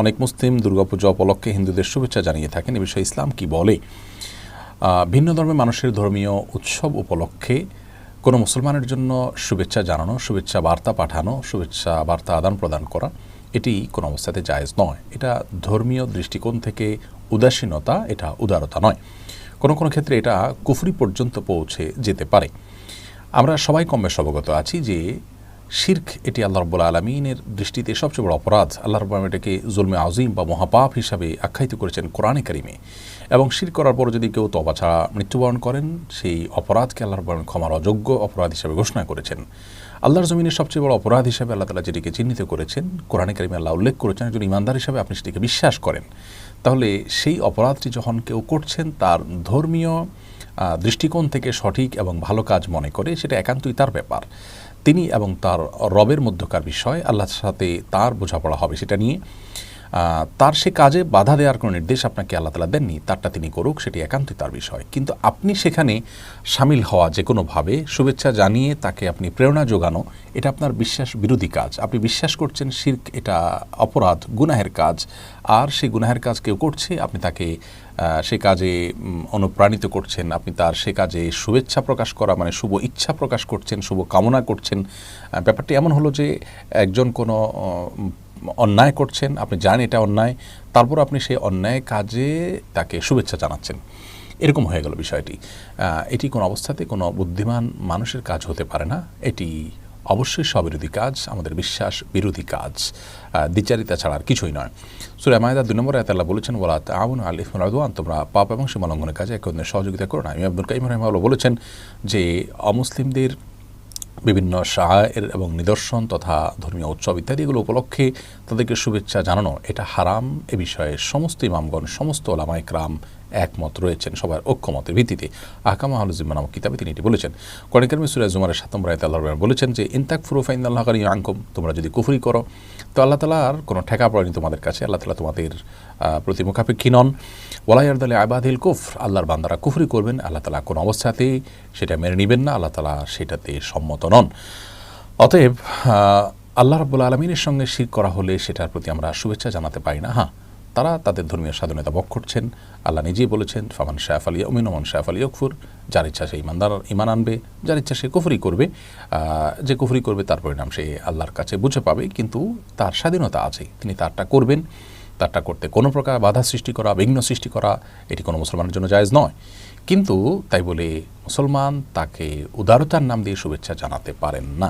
অনেক মুসলিম দুর্গাপূজা উপলক্ষে হিন্দুদের শুভেচ্ছা জানিয়ে থাকেন। এ বিষয়ে ইসলাম কি বলে? ভিন্ন ধর্মের মানুষের ধর্মীয় উৎসব উপলক্ষে কোনো মুসলমানের জন্য শুভেচ্ছা জানানো, শুভেচ্ছা বার্তা পাঠানো, শুভেচ্ছা বার্তা আদান প্রদান করা, এটি কোনো অবস্থাতে জায়েজ নয়। এটা ধর্মীয় দৃষ্টিকোণ থেকে উদাসীনতা, এটা উদারতা নয়। কোনো কোনো ক্ষেত্রে এটা কুফরি পর্যন্ত পৌঁছে যেতে পারে। আমরা সবাই কম বেশ অবগত আছি যে শির্ক এটি আল্লাহ রব্বুল আলমিনের দৃষ্টিতে সবচেয়ে বড় অপরাধ। আল্লাহ রব্বুল আলমিন এটাকে জুলমে আজিম বা মহাপাপ হিসাবে আখ্যায়িত করেছেন কোরআনে কারিমে। এবং শির করার পর যদি কেউ তবা ছাড়া মৃত্যুবরণ করেন, সেই অপরাধকে আল্লাহ রব্বুল আলমিন ক্ষমার অযোগ্য অপরাধ হিসাবে ঘোষণা করেছেন। আল্লাহর জমিনের সবচেয়ে বড় অপরাধ হিসাবে আল্লাহ তালা যেটিকে চিহ্নিত করেছেন, কোরআনে কারিমে আল্লাহ উল্লেখ করেছেন, একজন ইমানদার হিসাবে আপনি সেটিকে বিশ্বাস করেন। তাহলে সেই অপরাধটি যখন কেউ করছেন, তার ধর্মীয় দৃষ্টিকোণ থেকে সঠিক এবং ভালো কাজ মনে করে, সেটা একান্তই তার ব্যাপার। তিনি এবং তার রবের মধ্যকার বিষয় আল্লাহর সাথে তার বোঝাপড়া হবে সেটা নিয়ে। তার সে কাজে বাধা দেওয়ার কোনো নির্দেশ আপনাকে আল্লাহ তালা দেননি, তারটা তিনি করুক, সেটি একান্তই তার বিষয়। কিন্তু আপনি সেখানে সামিল হওয়া যে কোনোভাবে শুভেচ্ছা জানিয়ে তাকে আপনি প্রেরণা যোগানো, এটা আপনার বিশ্বাস বিরোধী কাজ। আপনি বিশ্বাস করছেন শির্ক এটা অপরাধ, গুনাহের কাজ। আর সেই গুনাহের কাজ কেউ করছে, আপনি তাকে সে কাজে অনুপ্রাণিত করছেন, আপনি তার সে কাজে শুভেচ্ছা প্রকাশ করা মানে শুভ ইচ্ছা প্রকাশ করছেন, শুভ কামনা করছেন। ব্যাপারটি এমন হলো যে একজন কোনো অন্যায় করছেন, আপনি জানেন এটা অন্যায়, তারপর আপনি সেই অন্যায় কাজে তাকে শুভেচ্ছা জানাচ্ছেন। এরকম হয়ে গেল বিষয়টি। এটি কোনো অবস্থাতে কোনো বুদ্ধিমান মানুষের কাজ হতে পারে না। এটি অবশ্যই স্ববিরোধী কাজ, আমাদের বিশ্বাস বিরোধী কাজ। দ্বিচারিতা ছাড়া আর কিছুই নয়। সুরে মায়দা দুই নম্বর আয়াতাল্লাহ বলেছেন বলা আবুন আলিফ রাদওয়ান তোমরা পাপ এবং সীমালঙ্ঘনের কাজে একে অন্যের সহযোগিতা করো না। আমি আব্দুল কাইম রহমাল্লাহ বলেছেন যে, অমুসলিমদের বিভিন্ন সাহায়ের এবং নিদর্শন তথা ধর্মীয় উৎসব ইত্যাদি এগুলো উপলক্ষে তাদেরকে শুভেচ্ছা জানানো, এটা হারাম এ বিষয়ে সমস্ত ইমামগণ, সমস্ত ওলামাইকরাম একমত রয়েছেন সবার ঐক্যমতের ভিত্তিতে। আহকামা আলুজিম্মা নামক কিতাবে তিনি এটি বলেছেন। কনিকার মিসুরা জুমারের সাত নম্বর আয়তে আল্লাহ বলেছেন যে ইনতাক ফুরুফাইন আল্লাহ কারি আঙ্কুম তোমরা যদি কুফরি করো, তো আল্লাহ তালার কোনো ঠেকা পড়েনি তোমাদের কাছে। আল্লাহ তালা তোমাদের প্রতি মুখাপেক্ষী নন। ওলাইয়ারদালে আবাদিল কুফর আল্লাহর বান্দারা কুফরি করবেন। আল্লাহ তালা কোনো অবস্থাতেই সেটা মেনে নেবেন না। আল্লাহ তালা সেটাতে সম্মত নন। অতএব আল্লাহ রাব্বুল আলমিনের সঙ্গে শির করা হলে সেটার প্রতি আমরা শুভেচ্ছা জানাতে পারি না। হ্যাঁ তারা তাদের ধর্মীয় স্বাধীনতা বক করছেন। আল্লাহ নিজেই বলেছেন, ফামান শাহ আলী অমিন ওমান শাহ আলী ইয়কফুর। যার ইচ্ছা সে ইমানদার, ইমান আনবে, যার ইচ্ছা সে কুফরি করবে। যে কুফরি করবে তার পরিণাম সে আল্লাহর কাছে বুঝে পাবে, কিন্তু তার স্বাধীনতা আছে, তিনি তারটা করবেন। তারটা করতে কোনো প্রকার বাধা সৃষ্টি করা, বিঘ্ন সৃষ্টি করা, এটি কোনো মুসলমানের জন্য জায়েজ নয়। কিন্তু তাই বলে মুসলমান তাকে উদারতার নাম দিয়ে শুভেচ্ছা জানাতে পারেন না।